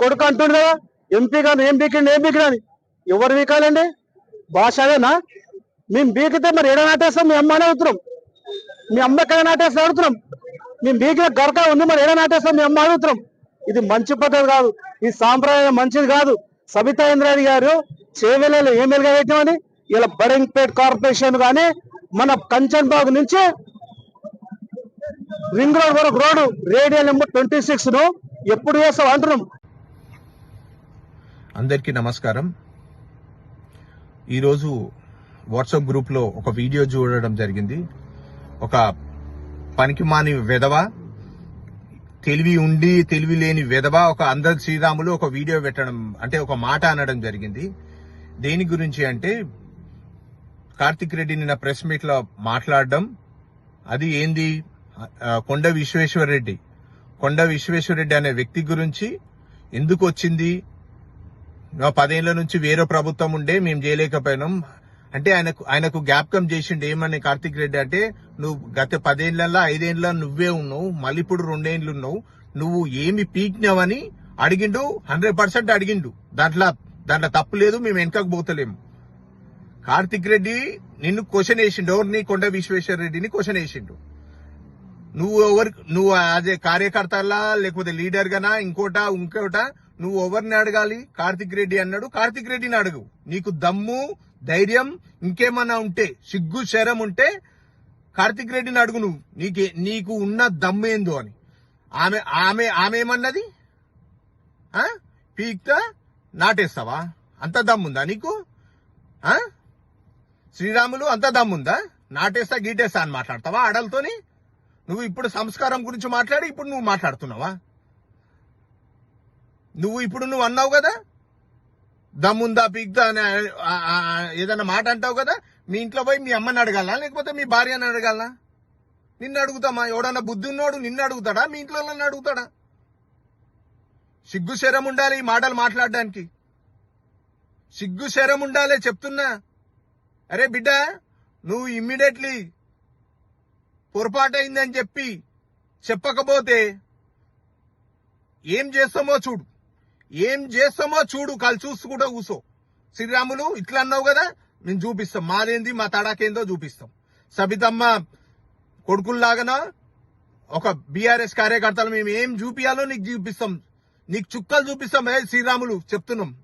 కొడుకు అంటుండు కదా ఎంపీ గాని ఏం బీకిండి ఏం బీకినని ఎవరు బీకాలండి? భాష అదేనా? మేము బీకితే మరి ఏడ నాటేస్తాం? మీ అమ్మనే అవుతున్నాం మీ అమ్మ ఎక్కడ నాటేస్తాం అడుగుతున్నాం. మేము బీకిన గరక ఉంది మరి ఎడ నాటేస్తాం? మీ అమ్మ అడుగుతున్నాం. ఇది మంచి పద్ధతి కాదు. ఈ సాంప్రదాయం మంచిది కాదు. సబితా ఇంద్రాణి గారు చేవెలలో ఏం వెలుగబెట్టామని ఇలా బడంగ్పేట్ కార్పొరేషన్ కానీ మన కంచన్ బాగ్ నుంచి రింగ్ రోడ్ వరకు రోడ్డు రేడియల్ నెంబర్ ట్వంటీ సిక్స్ను ఎప్పుడు వేస్తావు అంటున్నాం. అందరికీ నమస్కారం. ఈరోజు వాట్సాప్ గ్రూప్లో ఒక వీడియో చూడడం జరిగింది. ఒక పనికిమాని వెధవ తెలివి ఉండి తెలివి లేని వెధవ ఒక అందరి శ్రీరాములు ఒక వీడియో పెట్టడం అంటే ఒక మాట అనడం జరిగింది. దేని గురించి అంటే కార్తిక్ రెడ్డి నిన్న ప్రెస్ మీట్లో మాట్లాడడం. అది ఏంది? కొండ విశ్వేశ్వర రెడ్డి. కొండ విశ్వేశ్వర రెడ్డి అనే వ్యక్తి గురించి ఎందుకు వచ్చింది? పదేళ్ళ నుంచి వేరే ప్రభుత్వం ఉండే మేము చేయలేకపోయినాం. అంటే ఆయనకు ఆయనకు జ్ఞాపకం చేసిండు ఏమని కార్తిక్ రెడ్డి అంటే నువ్వు గత పదేళ్ళలో ఐదేళ్ళ నువ్వే ఉన్నావు మళ్ళీ ఇప్పుడు రెండేళ్ళు ఉన్నావు. నువ్వు ఏమి పీకినావని అడిగిండు హండ్రెడ్ పర్సెంట్ అడిగిండు. దాంట్లో దాంట్లో తప్పు లేదు మేము వెనకకు పోతలేము. కార్తిక్ రెడ్డి నిన్ను క్వశ్చన్ వేసిండు ఎవరిని కొండ విశ్వేశ్వర రెడ్డిని క్వశ్చన్ వేసిండు. నువ్వు ఎవరు నువ్వు అదే కార్యకర్తలా లేకపోతే లీడర్ గానా ఇంకోటా ఇంకోట నువ్వు ఎవరిని అడగాలి? కార్తిక్ రెడ్డి అన్నాడు. కార్తిక్ రెడ్డిని అడుగు. నీకు దమ్ము ధైర్యం ఇంకేమన్నా ఉంటే సిగ్గు శరం ఉంటే కార్తిక్ రెడ్డిని అడుగు నువ్వు. నీకే నీకు ఉన్న దమ్ము ఏందో అని. ఆమె ఆమె ఆమె ఏమన్నది? ఆ? పీక్తా? నాటేస్తావా? అంత దమ్ముందా నీకు? శ్రీరాములు అంత దమ్ముందా? నాటేస్తా గీటేస్తా అని మాట్లాడతావా ఆడలతోని? నువ్వు ఇప్పుడు సంస్కారం గురించి మాట్లాడి ఇప్పుడు నువ్వు మాట్లాడుతున్నావా? నువ్వు ఇప్పుడు నువ్వు అన్నావు కదా? దమ్ముందా పిగ్దా అని ఆ- ఏదైనా మాట అంటావు కదా? మీ ఇంట్లో పోయి మీ అమ్మని అడగాలా లేకపోతే మీ భార్యని అడగాలా నిన్ను అడుగుతామా? ఎవడన్నా బుద్ధి ఉన్నోడు నిన్ను అడుగుతాడా? మీ ఇంట్లో అడుగుతాడా? సిగ్గు శరం ఉండాలి ఈ మాటలు మాట్లాడడానికి. సిగ్గు శరం ఉండాలి చెప్తున్నా. అరే బిడ్డ నువ్వు ఇమ్మీడియట్లీ పొరపాటైందని చెప్పి చెప్పకపోతే ఏం చేస్తామో చూడు. ఏం చేస్తామో చూడు. కాలు చూసుకుంటూ కూసో. శ్రీరాములు ఇట్లా అన్నావు కదా? మేము చూపిస్తాం. మాదేంది? మా తడాకేందో చూపిస్తాం. సబితమ్మ కొడుకుల్లాగనా? ఒక బీఆర్ఎస్ కార్యకర్తలు మేము ఏం చూపియాలో నీకు చూపిస్తాం. నీకు చుక్కలు చూపిస్తాం. ఏ శ్రీరాములు చెప్తున్నాం.